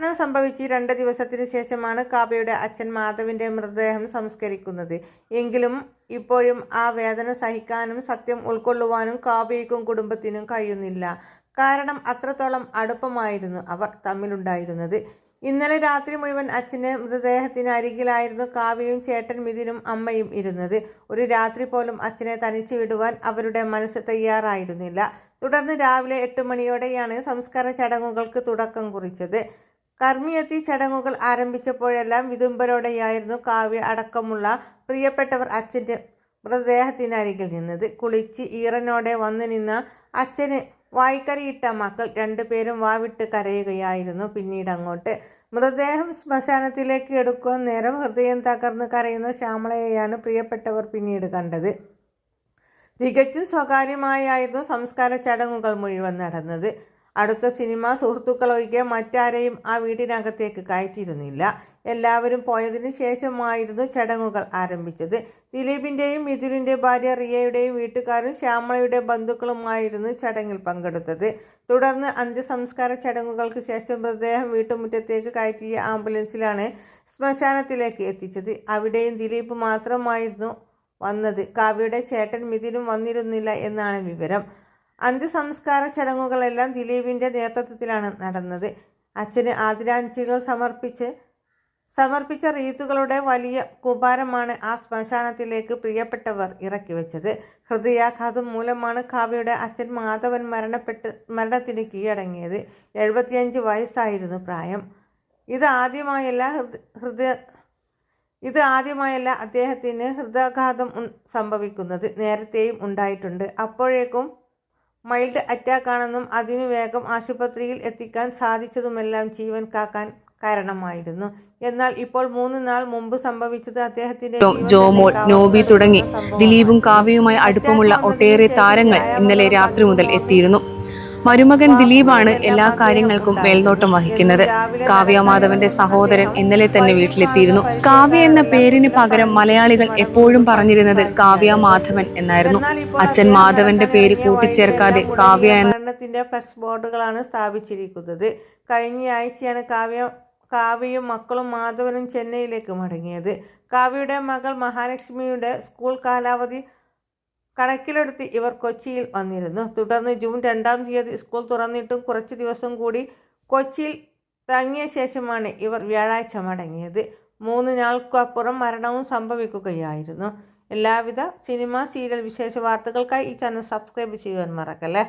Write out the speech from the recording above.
മരണം സംഭവിച്ച് രണ്ട് ദിവസത്തിനു ശേഷമാണ് കാബയുടെ അച്ഛൻ മാധവിന്റെ മൃതദേഹം സംസ്കരിക്കുന്നത്. എങ്കിലും ഇപ്പോഴും ആ വേദന സഹിക്കാനും സത്യം ഉൾക്കൊള്ളുവാനും കാബയ്ക്കും കുടുംബത്തിനും കഴിയുന്നില്ല. കാരണം അത്രത്തോളം അടുപ്പമായിരുന്നു അവർ തമ്മിലുണ്ടായിരുന്നത്. ഇന്നലെ രാത്രി മുഴുവൻ അച്ഛന് മൃതദേഹത്തിന് അരികിലായിരുന്നു കാവ്യയും ചേട്ടൻ മിഥുനും അമ്മയും ഇരുന്നത്. ഒരു രാത്രി പോലും അച്ഛനെ തനിച്ചു വിടുവാൻ അവരുടെ മനസ്സ് തയ്യാറായിരുന്നില്ല. തുടർന്ന് രാവിലെ എട്ട് മണിയോടെയാണ് സംസ്കാര ചടങ്ങുകൾക്ക് തുടക്കം കുറിച്ചത്. കർമ്മിയെത്തി ചടങ്ങുകൾ ആരംഭിച്ചപ്പോഴെല്ലാം വിതുമ്പലോടെയായിരുന്നു കാവ്യ അടക്കമുള്ള പ്രിയപ്പെട്ടവർ അച്ഛന്റെ മൃതദേഹത്തിനരികിൽ നിന്നത്. കുളിച്ച് ഈറനോടെ വന്നു നിന്ന അച്ഛന് വായ്ക്കറിയിട്ട മക്കൾ രണ്ടുപേരും വാവിട്ട് കരയുകയായിരുന്നു പിന്നീട് അങ്ങോട്ട്. മൃതദേഹം ശ്മശാനത്തിലേക്ക് എടുക്കുവാൻ നേരം ഹൃദയം തകർന്ന് കരയുന്ന ശ്യാമളയെയാണ് പ്രിയപ്പെട്ടവർ പിന്നീട് കണ്ടത്. തികച്ചും സ്വകാര്യമായായിരുന്നു സംസ്കാര ചടങ്ങുകൾ മുഴുവൻ നടന്നത്. അടുത്ത സിനിമ സുഹൃത്തുക്കളൊഴികെ മറ്റാരെയും ആ വീടിനകത്തേക്ക് കയറ്റിയിരുന്നില്ല. എല്ലാവരും പോയതിനു ശേഷമായിരുന്നു ചടങ്ങുകൾ ആരംഭിച്ചത്. ദിലീപിന്റെയും മിഥുനിന്റെ ഭാര്യ റിയയുടെയും വീട്ടുകാരും ശ്യാമളയുടെ ബന്ധുക്കളുമായിരുന്നു ചടങ്ങിൽ പങ്കെടുത്തത്. തുടർന്ന് അന്ത്യസംസ്കാര ചടങ്ങുകൾക്ക് ശേഷം മൃതദേഹം വീട്ടുമുറ്റത്തേക്ക് കയറ്റിയ ആംബുലൻസിലാണ് ശ്മശാനത്തിലേക്ക് എത്തിച്ചത്. അവിടെയും ദിലീപ് മാത്രമായിരുന്നു വന്നത്. കാവ്യയുടെ ചേട്ടൻ മിഥുനും വന്നിരുന്നില്ല എന്നാണ് വിവരം. അന്ത്യസംസ്കാര ചടങ്ങുകളെല്ലാം ദിലീപിന്റെ നേതൃത്വത്തിലാണ് നടന്നത്. അച്ഛന് ആദരാഞ്ജലികൾ സമർപ്പിച്ച് സമർപ്പിച്ച റീത്തുകളുടെ വലിയ കുപാരമാണ് ആ ശ്മശാനത്തിലേക്ക് പ്രിയപ്പെട്ടവർ ഇറക്കി വെച്ചത് ഹൃദയാഘാതം മൂലമാണ് കാവ്യയുടെ അച്ഛൻ മാധവൻ മരണപ്പെട്ട് മരണത്തിന് കീഴടങ്ങിയത്. എഴുപത്തിയഞ്ച് വയസ്സായിരുന്നു പ്രായം. ഇത് ആദ്യമായല്ല ഹൃദയ ഇത് ആദ്യമായല്ല അദ്ദേഹത്തിന് ഹൃദയാഘാതം സംഭവിക്കുന്നത്. നേരത്തെയും ഉണ്ടായിട്ടുണ്ട്. അപ്പോഴേക്കും മൈൽഡ് അറ്റാക്കാണെന്നും അതിനു വേഗം ആശുപത്രിയിൽ എത്തിക്കാൻ സാധിച്ചതുമെല്ലാം ജീവൻ കാക്കാൻ കാരണമായിരുന്നു. എന്നാൽ ഇപ്പോൾ മൂന്ന് നാൾ മുമ്പ് സംഭവിച്ചത് അദ്ദേഹത്തിന്റെ ജോമോൾ നോബി തുടങ്ങി. ദിലീപും കാവ്യയുമായി അടുപ്പമുള്ള ഒട്ടേറെ താരങ്ങൾ ഇന്നലെ രാത്രി മുതൽ എത്തിയിരുന്നു. മരുമകൻ ദിലീപാണ് എല്ലാ കാര്യങ്ങൾക്കും മേൽനോട്ടം വഹിക്കുന്നത്. കാവ്യ മാധവന്റെ സഹോദരൻ ഇന്നലെ തന്നെ വീട്ടിലെത്തിയിരുന്നു. കാവ്യ എന്ന പേരിന് പകരം മലയാളികൾ എപ്പോഴും പറഞ്ഞിരുന്നത് കാവ്യ മാധവൻ എന്നായിരുന്നു. അച്ഛൻ മാധവന്റെ പേര് കൂട്ടിച്ചേർക്കാതെ കാവ്യ എന്ന ഫ്ലക്സ് ബോർഡുകളാണ് സ്ഥാപിച്ചിരിക്കുന്നത്. കഴിഞ്ഞ ആഴ്ചയാണ് കാവ്യ കാവ്യയും മക്കളും മാധവനും ചെന്നൈയിലേക്ക് മടങ്ങിയത്. കാവ്യയുടെ മകൾ മഹാലക്ഷ്മിയുടെ സ്കൂൾ കാലാവധി കണക്കിലെടുത്ത് ഇവർ കൊച്ചിയിൽ വന്നിരുന്നു. തുടർന്ന് ജൂൺ രണ്ടാം തീയതി സ്കൂൾ തുറന്നിട്ടും കുറച്ച് ദിവസം കൂടി കൊച്ചിയിൽ തങ്ങിയ ശേഷമാണ് ഇവർ വ്യാഴാഴ്ച മടങ്ങിയത്. മൂന്ന് നാൾക്കപ്പുറം മരണവും സംഭവിക്കുകയായിരുന്നു. എല്ലാവിധ സിനിമ സീരിയൽ വിശേഷ വാർത്തകൾക്കായി ഈ ചാനൽ സബ്സ്ക്രൈബ് ചെയ്യുവാൻ മറക്കല്ലേ?